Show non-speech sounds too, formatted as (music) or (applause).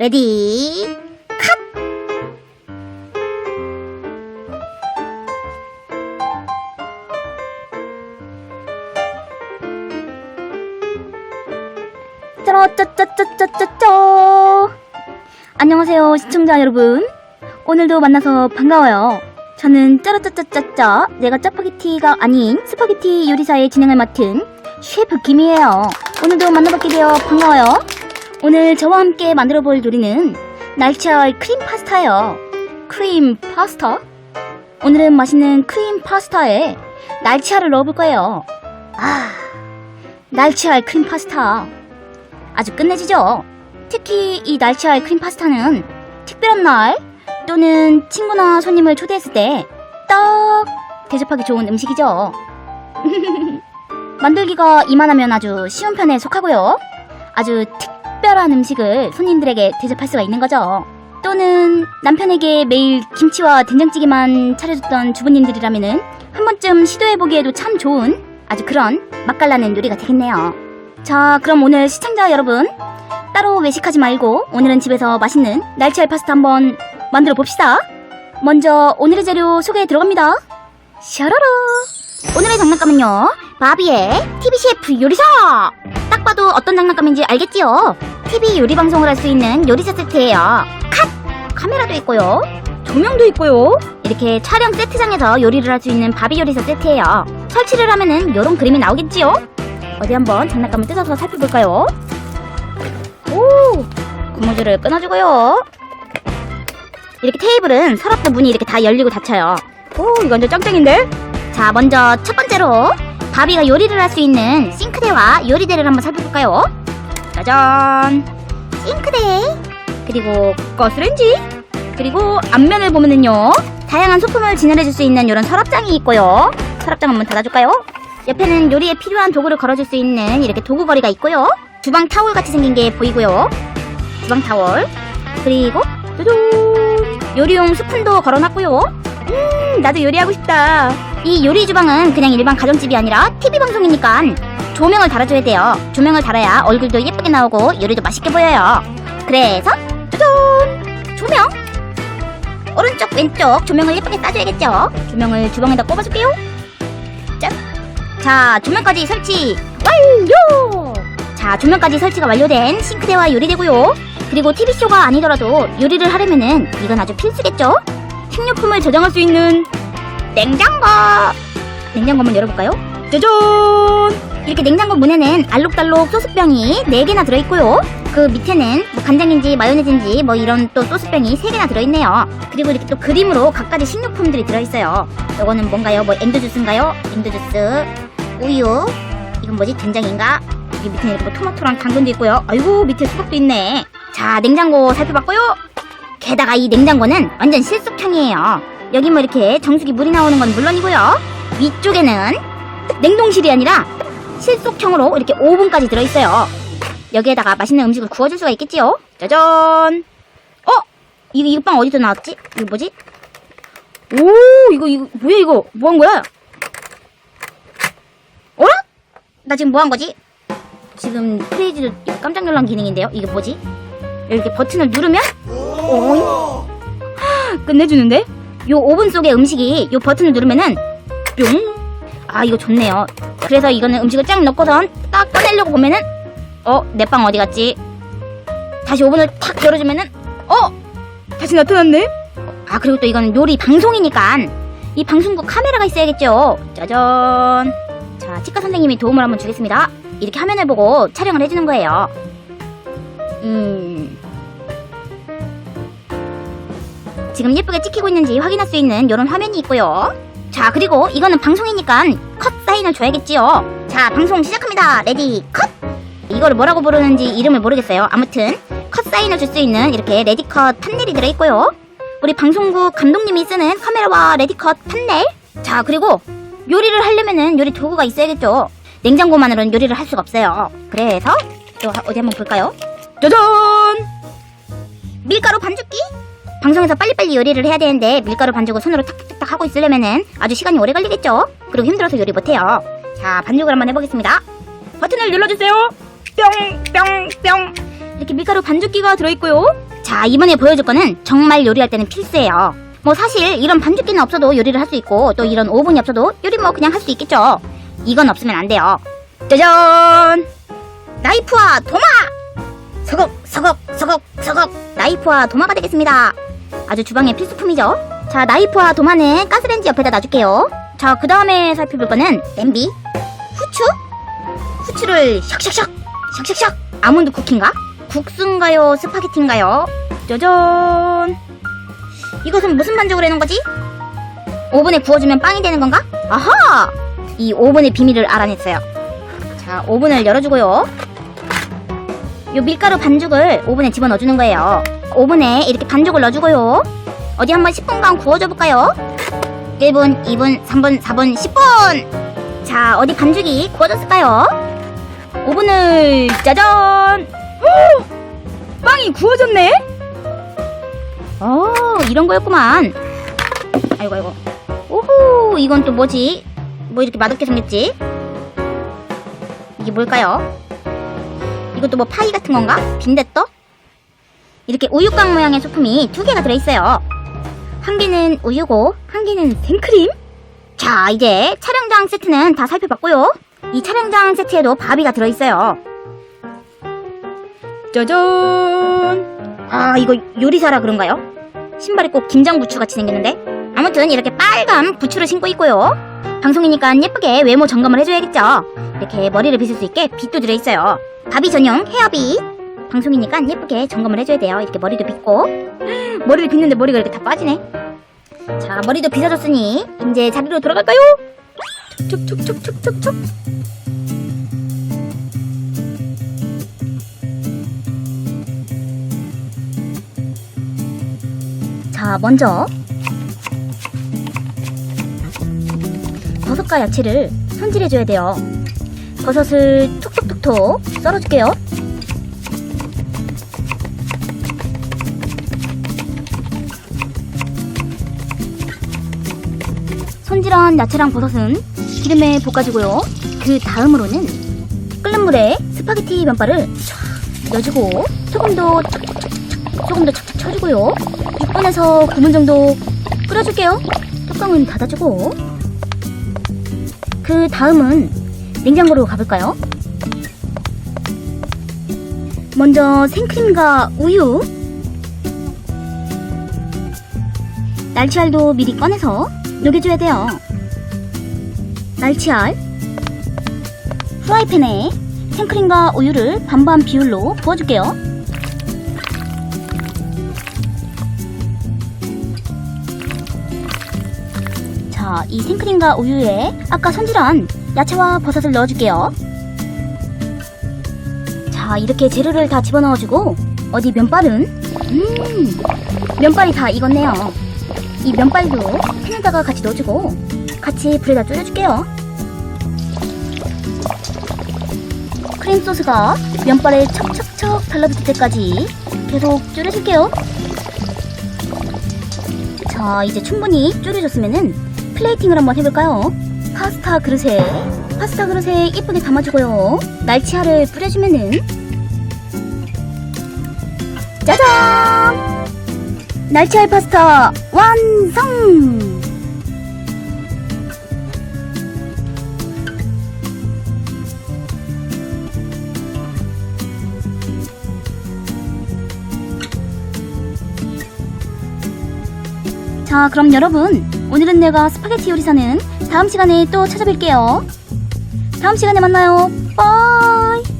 레디 컷! 짜라짜짜짜짜짜 안녕하세요 시청자 여러분 오늘도 만나서 반가워요 저는 짜라짜짜짜짜 내가 짜파게티가 아닌 스파게티 요리사의 진행을 맡은 셰프 김이에요 오늘도 만나뵙게 되어 반가워요 오늘 저와 함께 만들어 볼 요리는 날치알 크림 파스타예요. 크림 파스타? 오늘은 맛있는 크림 파스타에 날치알을 넣어볼 거예요. 아, 날치알 크림 파스타. 아주 끝내주죠? 특히 이 날치알 크림 파스타는 특별한 날 또는 친구나 손님을 초대했을 때딱 대접하기 좋은 음식이죠. (laughs) 만들기가 이만하면 아주 쉬운 편에 속하고요. 아주 특 별한 음식을 손님들에게 대접할 수가 있는 거죠. 또는 남편에게 매일 김치와 된장찌개만 차려줬던 주부님들이라면은 한 번쯤 시도해보기에도 참 좋은 아주 그런 맛깔나는 요리가 되겠네요. 자, 그럼 오늘 시청자 여러분 따로 외식하지 말고 오늘은 집에서 맛있는 날치알 파스타 한번 만들어 봅시다. 먼저 오늘의 재료 소개에 들어갑니다. 샤라라. 오늘의 장난감은요. 바비의 TV 셰프 요리사. 딱 봐도 어떤 장난감인지 알겠지요? TV 요리 방송을 할 수 있는 요리사 세트예요. 컷! 카메라도 있고요. 조명도 있고요. 이렇게 촬영 세트장에서 요리를 할 수 있는 바비 요리사 세트예요. 설치를 하면은 이런 그림이 나오겠지요? 어디 한번 장난감을 뜯어서 살펴볼까요? 오! 고무줄을 끊어주고요. 이렇게 테이블은 서랍도 문이 이렇게 다 열리고 닫혀요. 오, 이거 완전 짱짱인데? 자, 먼저 첫 번째로 바비가 요리를 할 수 있는 싱크대와 요리대를 한번 살펴볼까요? 짜잔! 싱크대, 그리고 가스레인지, 그리고 앞면을 보면은요, 다양한 소품을 진열해줄 수 있는 이런 서랍장이 있고요. 서랍장 한번 닫아줄까요? 옆에는 요리에 필요한 도구를 걸어줄 수 있는 이렇게 도구거리가 있고요. 주방 타월 같이 생긴 게 보이고요. 주방 타월, 그리고 짜잔! 요리용 스푼도 걸어놨고요. 음, 나도 요리하고 싶다. 이 요리 주방은 그냥 일반 가정집이 아니라 TV 방송이니까 조명을 달아줘야 돼요. 조명을 달아야 얼굴도 예쁘게 나오고 요리도 맛있게 보여요. 그래서 짜잔! 조명! 오른쪽 왼쪽 조명을 예쁘게 쏴줘야겠죠. 조명을 주방에다 꼽아줄게요. 짠! 자, 조명까지 설치 완료! 자, 조명까지 설치가 완료된 싱크대와 요리대고요. 그리고 TV쇼가 아니더라도 요리를 하려면은 이건 아주 필수겠죠? 식료품을 저장할 수 있는 냉장고! 냉장고 한번 열어볼까요? 짜잔! 이렇게 냉장고 문에는 알록달록 소스병이 4개나 들어있고요. 그 밑에는 뭐 간장인지 마요네즈인지 뭐 이런 또 소스병이 3개나 들어있네요. 그리고 이렇게 또 그림으로 각가지 식료품들이 들어있어요. 요거는 뭔가요? 뭐 엔드주스인가요? 엔드주스, 우유, 이건 뭐지? 된장인가? 여기 밑에 이렇게 뭐 토마토랑 당근도 있고요. 아이고 밑에 수박도 있네. 자 냉장고 살펴봤고요. 게다가 이 냉장고는 완전 실속형이에요. 여기 뭐 이렇게 정수기 물이 나오는 건 물론이고요. 위쪽에는 냉동실이 아니라 실속형으로 이렇게 오븐까지 들어있어요. 여기에다가 맛있는 음식을 구워줄 수가 있겠지요. 짜잔. 어? 이거 이거 빵 어디서 나왔지? 이거 뭐지? 오 이거 이거 뭐야 이거 뭐 한 거야? 어라? 나 지금 뭐 한 거지? 지금 프레이즈 깜짝 놀란 기능인데요. 이게 뭐지? 이렇게 버튼을 누르면 오잉? (gasps) 끝내주는데? 요 오븐 속의 음식이 요 버튼을 누르면은 뿅! 아 이거 좋네요. 그래서 이거는 음식을 쫙 넣고선 딱 꺼내려고 보면은 어? 내 빵 어디 갔지? 다시 오븐을 탁 열어주면은 어? 다시 나타났네? 아 그리고 또 이거는 요리 방송이니까 이 방송국 카메라가 있어야겠죠. 짜잔. 자 치과 선생님이 도움을 한번 주겠습니다. 이렇게 화면을 보고 촬영을 해주는 거예요. 음. 지금 예쁘게 찍히고 있는지 확인할 수 있는 이런 화면이 있고요. 자, 그리고 이거는 방송이니까 컷 사인을 줘야겠지요. 자, 방송 시작합니다. 레디 컷! 이거를 뭐라고 부르는지 이름을 모르겠어요. 아무튼 컷 사인을 줄 수 있는 이렇게 레디 컷 판넬이 들어있고요. 우리 방송국 감독님이 쓰는 카메라와 레디 컷 판넬. 자, 그리고 요리를 하려면은 요리 도구가 있어야겠죠. 냉장고만으로는 요리를 할 수가 없어요. 그래서 또 어디 한번 볼까요? 짜잔! 밀가루 반죽기? 방송에서 빨리빨리 요리를 해야 되는데 밀가루 반죽을 손으로 탁탁탁 하고 있으려면은 아주 시간이 오래 걸리겠죠? 그리고 힘들어서 요리 못해요. 자, 반죽을 한번 해보겠습니다. 버튼을 눌러주세요. 뿅, 뿅, 뿅. 이렇게 밀가루 반죽기가 들어있고요. 자, 이번에 보여줄 거는 정말 요리할 때는 필수예요. 뭐 사실 이런 반죽기는 없어도 요리를 할 수 있고 또 이런 오븐이 없어도 요리 뭐 그냥 할 수 있겠죠. 이건 없으면 안 돼요. 짜잔! 나이프와 도마! 서걱, 서걱, 서걱, 서걱! 나이프와 도마가 되겠습니다. 아주 주방의 필수품이죠. 자, 나이프와 도마는 가스레인지 옆에다 놔줄게요. 자, 그 다음에 살펴볼 거는 냄비, 후추, 후추를 샥샥샥, 샥샥샥. 아몬드 쿠키인가? 국수인가요? 스파게티인가요? 짜잔! 이것은 무슨 반죽을 해놓은 거지? 오븐에 구워주면 빵이 되는 건가? 아하! 이 오븐의 비밀을 알아냈어요. 자, 오븐을 열어주고요. 요 밀가루 반죽을 오븐에 집어넣어주는 거예요. 오븐에 이렇게 반죽을 넣어주고요. 어디 한번 10분간 구워줘 볼까요? 1분, 2분, 3분, 4분, 10분! 자, 어디 반죽이 구워졌을까요? 오븐을 짜잔! 오! 빵이 구워졌네? 어, 이런 거였구만. 아이고, 아이고. 오호, 이건 또 뭐지? 뭐 이렇게 맛없게 생겼지? 이게 뭘까요? 이것도 뭐 파이 같은 건가? 빈대떡? 이렇게 우유곽 모양의 소품이 두 개가 들어있어요. 한 개는 우유고, 한 개는 생크림? 자, 이제 촬영장 세트는 다 살펴봤고요. 이 촬영장 세트에도 바비가 들어있어요. 짜잔! 아, 이거 요리사라 그런가요? 신발이 꼭 김장 부추 같이 생겼는데? 아무튼 이렇게 빨간 부추를 신고 있고요. 방송이니까 예쁘게 외모 점검을 해줘야겠죠. 이렇게 머리를 빗을 수 있게 빗도 들어있어요. 바비 전용 헤어빗. 방송이니까 예쁘게 점검을 해줘야 돼요. 이렇게 머리도 빗고. (gasps) 머리를 빗는데 머리가 이렇게 다 빠지네. 자, 머리도 빗어줬으니 이제 자리로 돌아갈까요? 촉촉촉촉촉촉촉. 자, 먼저 버섯과 야채를 손질해줘야 돼요. 버섯을 톡톡톡톡 썰어줄게요. 손질한 야채랑 버섯은 기름에 볶아주고요. 그 다음으로는 끓는 물에 스파게티 면발을 촥 넣어주고 소금도 조금 더 촉촉 쳐주고요. 6분에서 9분 정도 끓여줄게요. 뚜껑은 닫아주고 그 다음은 냉장고로 가볼까요? 먼저 생크림과 우유 날치알도 미리 꺼내서 녹여줘야 돼요. 날치알 프라이팬에 생크림과 우유를 반반 비율로 부어줄게요. 자, 이 생크림과 우유에 아까 손질한 야채와 버섯을 넣어줄게요. 자, 이렇게 재료를 다 집어넣어주고 어디 면발은 음, 면발이 다 익었네요. 이 면발도 팬에다가 같이 넣어주고 같이 불에다 졸여줄게요. 크림 소스가 면발에 척척척 달라붙을 때까지 계속 졸여줄게요. 자, 이제 충분히 졸여졌으면은 플레이팅을 한번 해볼까요? 파스타 그릇에 파스타 그릇에 이쁘게 담아주고요. 날치알을 뿌려주면은 짜잔! 날치알 파스타 완성! 자, 그럼 여러분, 오늘은 내가 스파게티 요리사는 다음 시간에 또 찾아뵐게요. 다음 시간에 만나요. 빠이!